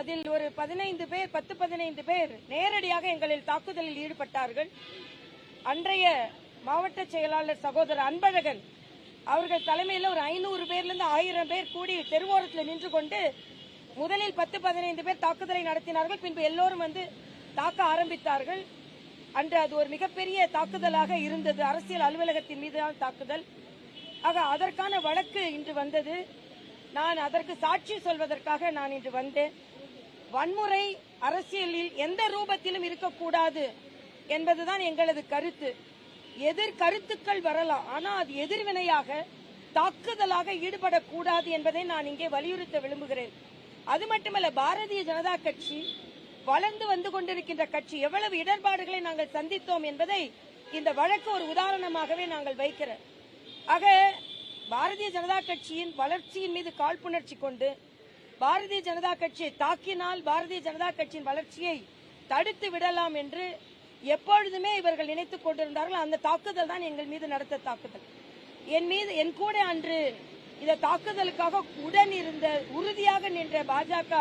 அதில் ஒரு பதினைந்து பேர் பத்து பதினைந்து பேர் நேரடியாக எங்களில் தாக்குதலில் ஈடுபட்டார்கள். அன்றைய மாவட்ட செயலாளர் சகோதரர் அன்பழகன் அவர்கள் தலைமையில் ஒரு ஐநூறு பேர்லேருந்து ஆயிரம் பேர் கூடி தெருவோரத்தில் நின்று கொண்டு முதலில் பத்து பதினைந்து பேர் தாக்குதலை நடத்தினார்கள். பின்பு எல்லோரும் வந்து தாக்க ஆரம்பித்தார்கள். அன்று அது ஒரு மிகப்பெரிய தாக்குதலாக இருந்தது. அரசியல் அலுவலகத்தின் மீதான தாக்குதல். ஆக அதற்கான வழக்கு இன்று வந்தது. நான் அதற்கு சாட்சி சொல்வதற்காக நான் இன்று வந்தேன். வன்முறை அரசியலில் எந்த ரூபத்திலும் இருக்கக்கூடாது என்பதுதான் எங்களது கருத்து. எதிர் கருத்துக்கள் வரலாம். ஆனால் அது எதிர்வினையாக தாக்குதலாக ஈடுபடக்கூடாது என்பதை நான் இங்கே வலியுறுத்த விரும்புகிறேன். அது மட்டுமல்ல பாரதிய ஜனதா கட்சி வளர்ந்து வந்து கொண்டிருக்கின்ற கட்சி எவ்வளவு இடர்பாடுகளை நாங்கள் சந்தித்தோம் என்பதை இந்த வழக்கு ஒரு உதாரணமாகவே நாங்கள் வைக்கிறோம் ஆக பாரதிய ஜனதா கட்சியின் வளர்ச்சியின் மீது காழ்ப்புணர்ச்சி கொண்டு பாரதிய ஜனதா கட்சியை தாக்கினால் பாரதிய ஜனதா கட்சியின் வளர்ச்சியை தடுத்து விடலாம் என்று எப்பொழுதுமே இவர்கள் நினைத்துக் கொண்டிருந்தார்கள். அந்த தாக்குதல் தான் எங்கள் மீது நடத்த தாக்குதல். என் மீது என் கூட அன்று இந்த தாக்குதலுக்காக உடன் இருந்த உறுதியாக நின்ற பாஜக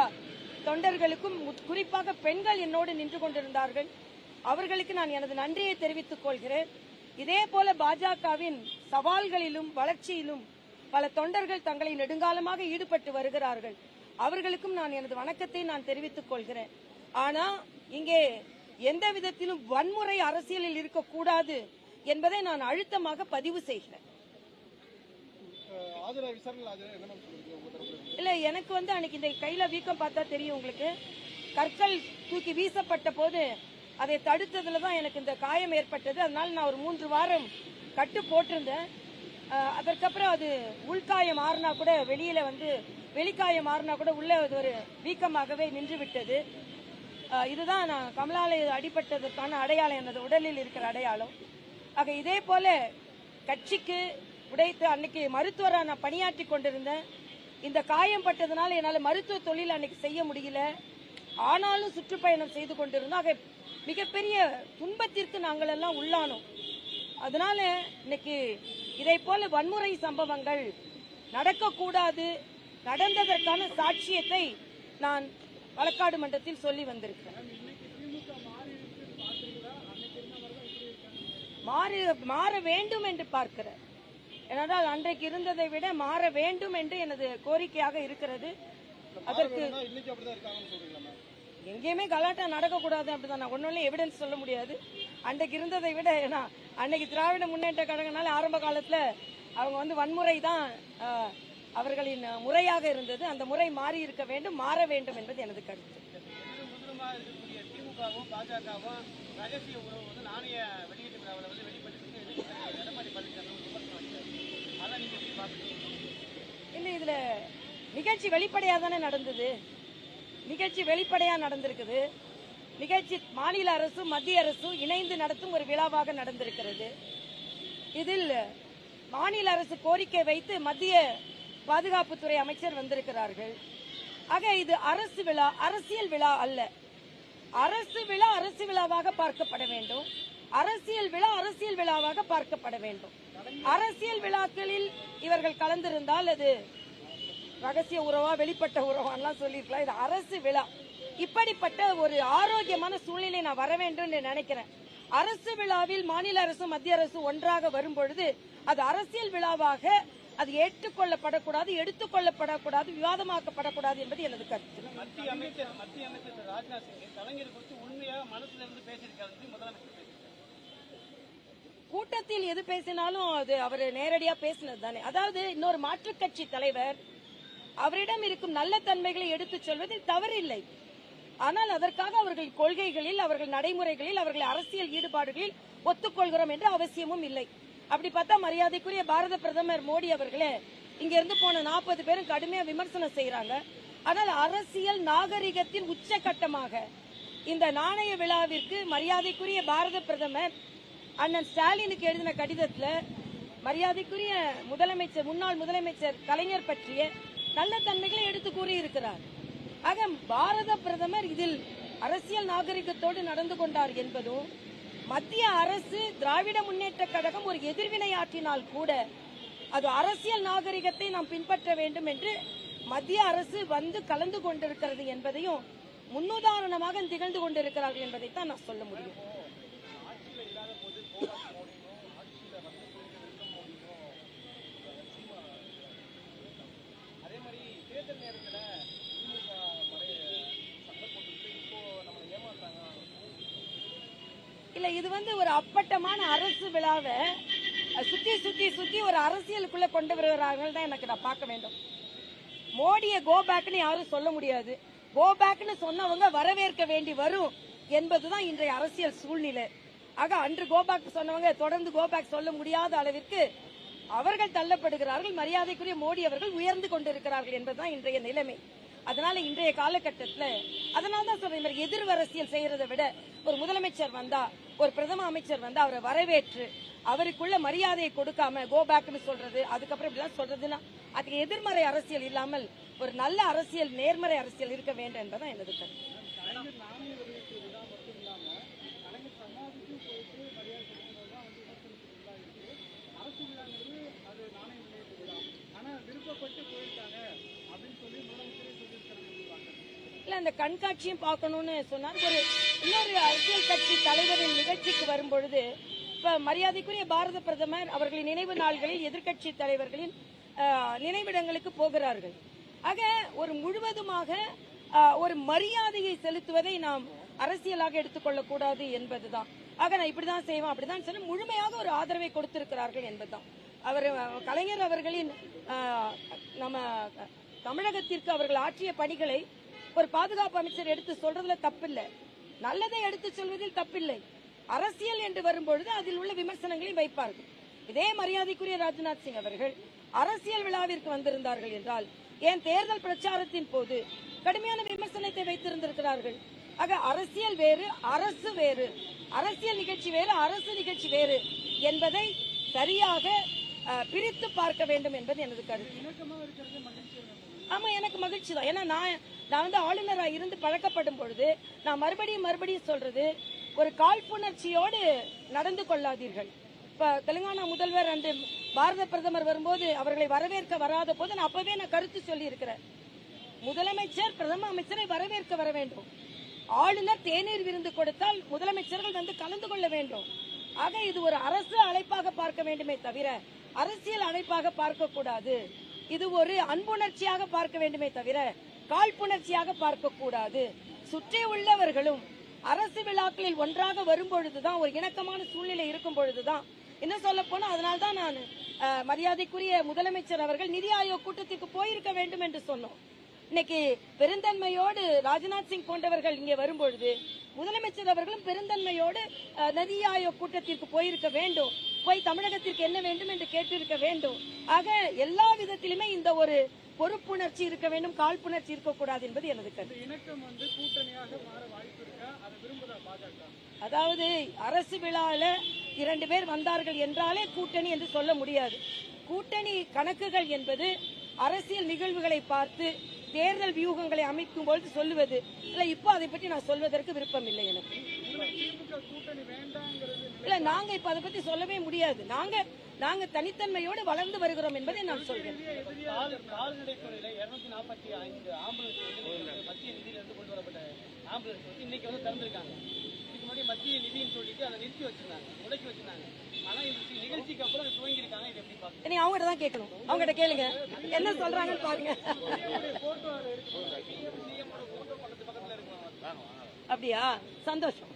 தொண்டர்களுக்கும் குறிப்பாக பெண்கள் என்னோடு நின்று கொண்டிருந்தார்கள். அவர்களுக்கு நான் எனது நன்றியை தெரிவித்துக் கொள்கிறேன். இதே போல பாஜகவின் சவால்களிலும் வளர்ச்சியிலும் பல தொண்டர்கள் தங்களை நெடுங்காலமாக ஈடுபட்டு வருகிறார்கள். அவர்களுக்கும் நான் எனது வணக்கத்தை நான் தெரிவித்துக் கொள்கிறேன். ஆனா இங்கே எந்த விதத்திலும் வன்முறை அரசியலில் இருக்கக்கூடாது என்பதை நான் அழுத்தமாக பதிவு செய்கிறேன்? இல்ல எனக்கு வந்து அன்னைக்கு இந்த கையில வீக்கம் பார்த்தா தெரியும் உங்களுக்கு. கற்கள் தூக்கி வீசப்பட்ட போது அதை தடுத்ததுல தான் எனக்கு இந்த காயம் ஏற்பட்டது. அதனால நான் ஒரு மூன்று வாரம் கட்டு போட்டிருந்தேன். அதற்கப்புறம் அது உள்காயம் மாறினா கூட வெளியில வந்து வெளிக்காயம் மாறினா கூட உள்ள அது ஒரு வீக்கமாகவே நின்று விட்டது இதுதான் நான் கமலாலய அடிபட்டதற்கான அடையாளம் எனது உடலில் இருக்கிற அடையாளம். ஆக இதே போல கட்சிக்கு உடைத்து அன்னைக்கு மருத்துவராக நான் பணியாற்றி கொண்டிருந்தேன். இந்த காயம் பட்டதுனால என்னால் மருத்துவ தொழில் அன்னைக்கு செய்ய முடியல. ஆனாலும் சுற்றுப்பயணம் செய்து கொண்டிருந்தோம். ஆக மிகப்பெரிய துன்பத்திற்கு நாங்கள் எல்லாம் உள்ளானோம். அதனால இன்னைக்கு இதை போல வன்முறை சம்பவங்கள் நடக்கக்கூடாது. நடந்ததற்கான சாட்சியத்தை நான் வழக்காடு மன்றத்தில் சொல்லி வந்திருக்கிறேன் மாறி மாற வேண்டும் என்று பார்க்கிறேன் ஏனென்றால் அன்றைக்கு இருந்ததை விட மாற வேண்டும் என்று எனது கோரிக்கையாக இருக்கிறது. அதற்கு எங்கேயுமே கலாட்டா நடக்கக்கூடாது அப்படிதான். நான் ஒன்றும் எவிடன்ஸ் சொல்ல முடியாது. அன்றைக்கு இருந்ததை விட ஏன்னா அன்னைக்கு திராவிட முன்னேற்ற கழகனால ஆரம்ப காலத்துல அவங்க வந்து வன்முறை தான் அவர்களின் முறையாக இருந்தது. அந்த முறை மாறி இருக்க வேண்டும் மாற வேண்டும் என்பது எனது கருத்து. இல்ல இதுல நிகழ்ச்சி வெளிப்படையா தானே நடந்தது. நிகழ்ச்சி வெளிப்படையா நடந்திருக்குது. நிகழ்ச்சி மாநில அரசும் மத்திய அரசும் இணைந்து நடத்தும் ஒரு விழாவாக நடந்திருக்கிறது. இதில் மாநில அரசு கோரிக்கை வைத்து மத்திய பாதுகாப்புத்துறை அமைச்சர் வந்திருக்கிறார்கள். ஆக இது அரசு விழா அரசியல் விழா அல்ல. அரசு விழா அரசு விழாவாக பார்க்கப்பட வேண்டும். அரசியல் விழா அரசியல் விழாவாக பார்க்கப்பட வேண்டும். அரசியல் விழாக்களில் இவர்கள் கலந்திருந்தால் அது ரகசிய உறவா வெளிப்பட்ட உறவான்லாம் சொல்லியிருக்கலாம் இது அரசு விழா. இப்படிப்பட்ட ஒரு ஆரோக்கியமான சூழ்நிலை நான் வர வேண்டும் என்று நினைக்கிறேன். அரசு விழாவில் மாநில அரசும் மத்திய அரசும் ஒன்றாக வரும் பொழுது அது அரசியல் விழாவாக அது ஏற்றுக்கொள்ளப்படக்கூடாது எடுத்துக்கொள்ளப்படக்கூடாது விவாதமாக்கப்படக்கூடாது என்பது எனது கருத்து. மத்திய அமைச்சர் மத்திய அமைச்சர் ராஜ்நாத் சிங் கலைஞர் குறித்து உண்மையாக மனசுல இருந்து பேசியிருக்காரு சொல்லி முதலமைச்சர் பேசியிருக்காரு. கூட்டத்தில் எது பேசினாலும் அது அவர் நேரடியா பேசினது தானே. அதாவது இன்னொரு மாற்றுக் கட்சி தலைவர் அவரிடம் இருக்கும் நல்ல தன்மைகளை எடுத்துச் சொல்வதில் தவறில்லை. ஆனால் அதற்காக அவர்கள் கொள்கைகளில் அவர்கள் நடைமுறைகளில் அவர்கள் அரசியல் ஈடுபாடுகளில் ஒத்துக்கொள்கிறோம் என்ற அவசியமும் இல்லை. அப்படி பார்த்தா மரியாதைக்குரிய பாரத பிரதமர் மோடி அவர்களே இங்க இருந்து போன நாற்பது பேரும் கடுமையா விமர்சனம் செய்யறாங்க ஆனால் அரசியல் நாகரிகத்தின் உச்சகட்டமாக இந்த நாணய விழாவிற்கு மரியாதைக்குரிய பாரத பிரதமர் அண்ணன் ஸ்டாலினுக்கு எழுதின கடிதத்துல மரியாதைக்குரிய முதலமைச்சர் முன்னாள் முதலமைச்சர் கலைஞர் பற்றிய நல்ல தன்மைகளை எடுத்து கூறியிருக்கிறார். ஆக பாரத பிரதமர் இதில் அரசியல் நாகரிகத்தோடு நடந்து கொண்டார் என்பதும் மத்திய அரசு திராவிட முன்னேற்ற கழகம் ஒரு எதிர்வினையாற்றினால் கூட அது அரசியல் நாகரிகத்தை நாம் பின்பற்ற வேண்டும் என்று மத்திய அரசு வந்து கலந்து கொண்டிருக்கிறது என்பதையும் முன்னுதாரணமாக திகழ்ந்து கொண்டிருக்கிறார்கள் என்பதைத்தான் நான் சொல்ல முடியும். அதே மாதிரி தேர்தல் நேரத்தில் இது வந்து ஒரு அப்பட்டமான அரசு விழாவை சுத்தி சுத்தி சுத்தி ஒரு அரசியலுக்குள்ள கொண்டு வருகிறார்கள் தான் எனக்கு நான் பார்க்க வேண்டும். மோடியை கோ பேக்னு யாரும் சொல்ல முடியாது. கோ பேக்னு சொன்னவங்க வரவேற்க வேண்டி வரும் என்பதுதான் இன்றைய அரசியல் சூழ்நிலை. ஆக அன்று கோ பேக் சொன்னவங்க தொடர்ந்து கோ பேக் சொல்ல முடியாத அளவிற்கு அவர்கள் தள்ளப்படுகிறார்கள் மரியாதைக்குரிய மோடி அவர்கள் உயர்ந்து கொண்டிருக்கிறார்கள் என்பதுதான் இன்றைய நிலைமை. அதனால இன்றைய காலகட்டத்தில் அதனால தான் சொல்றேன் எதிர்வரசியல் எதிர் அரசியல் செய்யறதை விட ஒரு முதலமைச்சர் வந்தா ஒரு பிரதம அமைச்சர் வந்து அவரை வரவேற்று அவருக்குள்ள மரியாதையை கொடுக்காம கோ பேக்னு சொல்றது அதுக்கப்புறம் இப்படிலாம் சொல்றதுன்னா அதுக்கு எதிர்மறை அரசியல் இல்லாமல் ஒரு நல்ல அரசியல் நேர்மறை அரசியல் இருக்க வேண்டும் என்பதுதான் எனது கருத்து. இல்ல அந்த கண்காட்சியும் பார்க்கணும்னு சொன்னா ஒரு இன்னொரு அரசியல் கட்சி தலைவரின் நிகழ்ச்சிக்கு வரும்பொழுது இப்ப மரியாதைக்குரிய பாரத பிரதமர் அவர்களின் நினைவு நாள்களில் எதிர்க்கட்சி தலைவர்களின் நினைவிடங்களுக்கு போகிறார்கள். ஆக ஒரு முழுவதுமாக ஒரு மரியாதையை செலுத்துவதை நாம் அரசியலாக எடுத்துக்கொள்ளக்கூடாது என்பதுதான். ஆக நான் இப்படிதான் செய்வேன் அப்படிதான் சொல்லி முழுமையாக ஒரு ஆதரவை கொடுத்திருக்கிறார்கள் என்பதுதான். அவர் கலைஞர் அவர்களின் நம்ம தமிழகத்திற்கு அவர்கள் ஆற்றிய பணிகளை ஒரு பாதுகாப்பு அமைச்சர் எடுத்து சொல்றதுல தப்பில்லை. நல்லதை எடுத்து சொல்வதில் தப்பில்லை. அரசியல் என்று வரும்பொழுது அதில் உள்ள விமர்சனங்களை வைப்பார்கள். இதே மரியாதைக்குரிய ராஜ்நாத் சிங் அவர்கள் அரசியல் விழாவிற்கு வந்திருந்தார்கள் என்றால் ஏன் தேர்தல் பிரச்சாரத்தின் போது கடுமையான விமர்சனத்தை வைத்திருந்திருக்கிறார்கள்? ஆக அரசியல் வேறு அரசு வேறு அரசியல் நிகழ்ச்சி வேறு அரசு நிகழ்ச்சி வேறு என்பதை சரியாக பிரித்து பார்க்க வேண்டும் என்பது எனது கருத்து. ஆமா எனக்கு மகிழ்ச்சி தான். ஏன்னா நான் நான் வந்து ஆளுநரா இருந்து பழக்கப்படும் பொழுது நான் மறுபடியும் மறுபடியும் சொல்றது ஒரு காழ்ப்புணர்ச்சியோடு நடந்து கொள்ளாதீர்கள். இப்ப தெலுங்கானா முதல்வர் அன்று பாரத பிரதமர் வரும்போது அவர்களை வரவேற்க வராத போது நான் அப்பவே நான் கருத்து சொல்லி இருக்கிறேன் முதலமைச்சர் பிரதம அமைச்சரை வரவேற்க வர வேண்டும். ஆளுநர் தேநீர் விருந்து கொடுத்தால் முதலமைச்சர்கள் வந்து கலந்து கொள்ள வேண்டும். ஆக இது ஒரு அரசு அழைப்பாக பார்க்க வேண்டுமே தவிர அரசியல் அமைப்பாக பார்க்க கூடாது இது ஒரு அன்புணர்ச்சியாக பார்க்க வேண்டுமே தவிர காழ்ப்புணர்ச்சியாக பார்க்க கூடாது சுற்றி உள்ளவர்களும் அரசு விழாக்களில் ஒன்றாக வரும்பொழுதுதான் ஒரு இணக்கமான சூழ்நிலை இருக்கும் பொழுதுதான் என்ன சொல்ல போனா அதனால்தான் நான் மரியாதைக்குரிய முதலமைச்சர் அவர்கள் நிதி ஆயோக் கூட்டத்திற்கு போயிருக்க வேண்டும் என்று சொன்னோம். இன்னைக்கு பெருந்தன்மையோடு ராஜ்நாத் சிங் போன்றவர்கள் இங்கே வரும்பொழுது முதலமைச்சர் அவர்களும் பெருந்தன்மையோடு நிதி ஆயோக் கூட்டத்திற்கு போயிருக்க வேண்டும். போய் தமிழகத்திற்கு என்ன வேண்டும் என்று கேட்டிருக்க வேண்டும். ஆக எல்லா விதத்திலுமே இந்த ஒரு பொறுப்புணர்ச்சி இருக்க வேண்டும் காழ்ப்புணர்ச்சி இருக்கக்கூடாது என்பது எனது கருத்து. இணக்கம் வந்து கூட்டணியாக மாற வாய்ப்பு இருக்கா? அதை விரும்புதா பாஜக? அதாவது அரசு விழால இரண்டு பேர் வந்தார்கள் என்றாலே கூட்டணி என்று சொல்ல முடியாது. கூட்டணி கணக்குகள் என்பது அரசியல் நிகழ்வுகளை பார்த்து தேர்தல் வியூகங்களை அமைக்கும் பொழுது சொல்லுவது. இல்ல இப்போ அதை பற்றி நான் சொல்வதற்கு விருப்பம் இல்லை எனக்கு. இல்ல நாங்க இப்ப அதை பத்தி சொல்லவே முடியாது. நாங்க நாங்க தனித்தன்மையோடு வளர்ந்து வருகிறோம் என்பதை நான் சொல்றேன். ஆம்புலன்ஸ் வந்து மத்திய கொண்டு ஆம்புலன்ஸ் இன்னைக்கு வந்து இதுக்கு முன்னாடி மத்திய நிதின்னு சொல்லிட்டு அதை நிறுத்தி வச்சிருந்தாங்க. முடக்கி வச்சிருந்தாங்க. ஆனா இந்த நிகழ்ச்சிக்கு அப்புறம் இது நீ அவங்ககிட்ட தான் கேட்கணும். அவங்ககிட்ட கேளுங்க. என்ன சொல்றாங்கன்னு பாருங்க. அப்படியா? சந்தோஷம்.